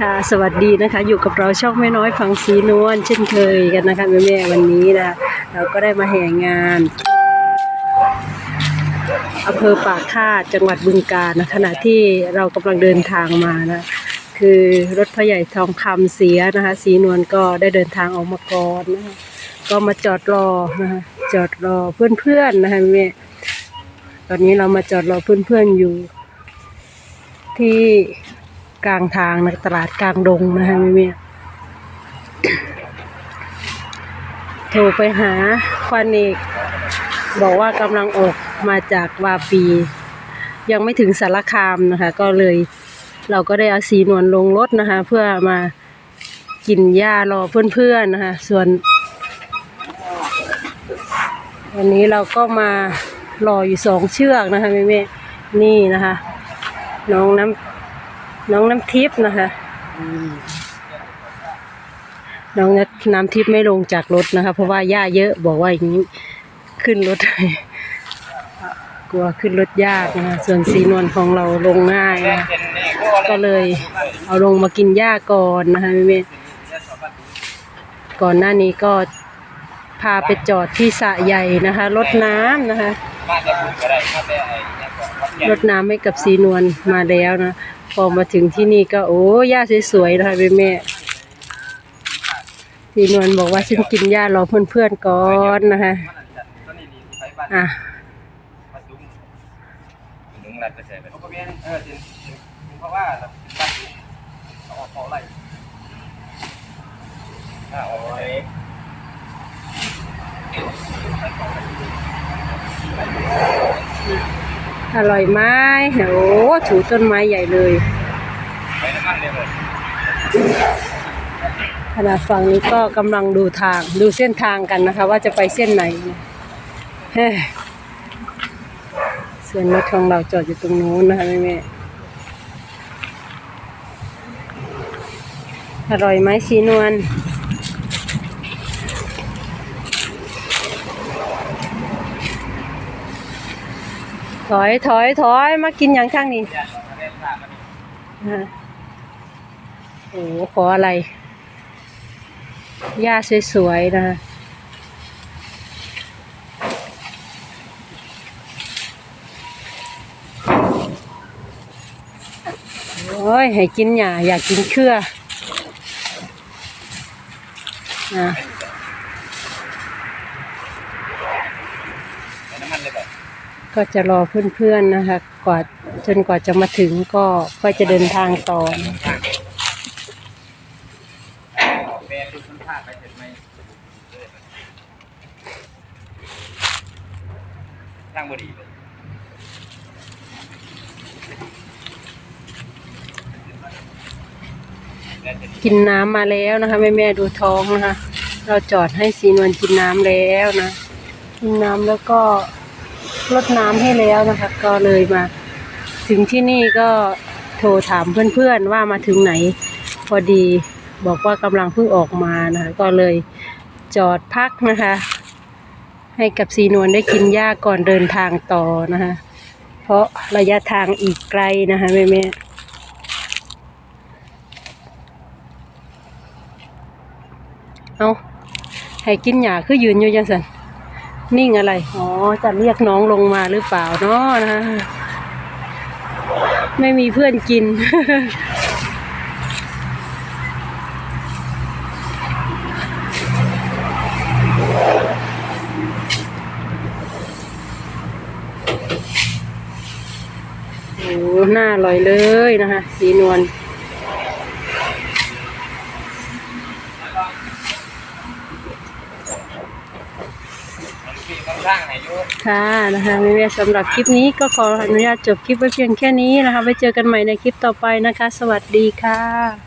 ค่ะสวัสดีนะคะ อยู่กับเราช่องแม่น้อยฟังสีนวลเช่นเคยกันนะคะแม่แม่วันนี้นะเราก็ได้มาแห่งานอำเภอปากคาดจังหวัดบึงกาฬนะขณะที่เรากำลังเดินทางมานะคือรถพ่อใหญ่ทองคำเสียนะคะ สีนวลก็ได้เดินทางออกมาก่อนนะคะก็มาจอดรอนะคะจอดรอเพื่อนๆนะคะแม่ตอนนี้เรามาจอดรอเพื่อนๆอยู่ที่ กลางทางนะตลาดกลางดงนะคะแม่เมียโทรไปหาควันเอกบอกว่ากำลังออกมาจากวาปี ยังไม่ถึงสารคามนะคะ ก็เลยเราก็ได้เอาสีนวลลงรถนะคะ เพื่อมากินหญ้ารอเพื่อนๆนะคะ ส่วนวันนี้เราก็มารออยู่สองเชือกนะคะแม่เม่นี่นะคะ น้องน้ำ น้องน้ำทิพย์นะคะน้องน้ำทิพย์ไม่ลงจากรถนะคะ เพราะว่าหญ้าเยอะบอกว่าอย่างนี้ขึ้นรถกลัวขึ้นรถยากนะคะส่วนสีนวลของเราลงง่ายนะก็เลยเอาลงมากินหญ้าก่อนนะคะแม่ๆก่อนหน้านี้ก็พาไปจอดที่สระใหญ่นะคะรดน้ำนะคะ รดน้ำให้กับสีนวลมาแล้วนะ พอมาถึงที่นี่ก็โอ้ย่าสวยๆนะคะแม่สีนวลบอกว่าฉันกินหญ้ารอเพื่อนๆก่อนนะคะอะมาดุ้งดุ้งรัดไปใส่ไปเขาออจริงจริงเพราะว่าเราเป็นบ้านดุ้งเขาออกเขาไร อร่อยไหมโอ้ถูต้นไม้ใหญ่เลยขณะฝั่งนี้ก็กำลังดูทางดูเส้นทางกันนะคะ ว่าจะไปเส้นไหนเฮ้ยส่วนรถของเราจอดอยู่ตรงนู้นนะคะแม่แม่อร่อยไหมสีนวล ถอยถอยถอยมากินอย่างข้างนี้อย่ามาเล่นตามมันอ่าโอ้ขออะไรหญ้าสวยๆนะคะโอ้ย ให้กินหญ้าอยากกินเครืออะน้ำมันเลยแบบ ก็จะรอเพื่อนๆนะคะกว่าจนกว่าจะมาถึงก็ก็จะเดินทางต่อนะแม่ทุกคนพลาดไปเสร็จไหมทางบดีเลยกินน้ำมาแล้วนะคะแม่แม่ๆดูท้องนะคะ เราจอดให้สีนวลกินน้ำแล้วนะ กินน้ำแล้วก็ ลดน้ำให้แล้วนะคะ ก็เลยมา ถึงที่นี่ก็โทรถามเพื่อนๆว่ามาถึงไหน พอดีบอกว่ากำลังเพิ่งออกมานะคะก็เลยจอดพักนะคะ ให้กับสีนวลได้กินหญ้าก่อนเดินทางต่อนะคะ เพราะระยะทางอีกไกลนะคะแม่แม่ๆเอาให้กินหยาคือยืนอยู่จังสัน นิ่งอะไร อ๋อ จะเรียกน้องลงมาหรือเปล่าเนาะนะ ไม่มีเพื่อนกิน โอ้หน้าอร่อยเลยนะคะ สีนวล มันปี ค่ะนะคะแม่สำหรับคลิปนี้ก็ขออนุญาตจบคลิปไว้เพียงแค่นี้นะคะไว้เจอกันใหม่ในคลิปต่อไปนะคะ สวัสดีค่ะ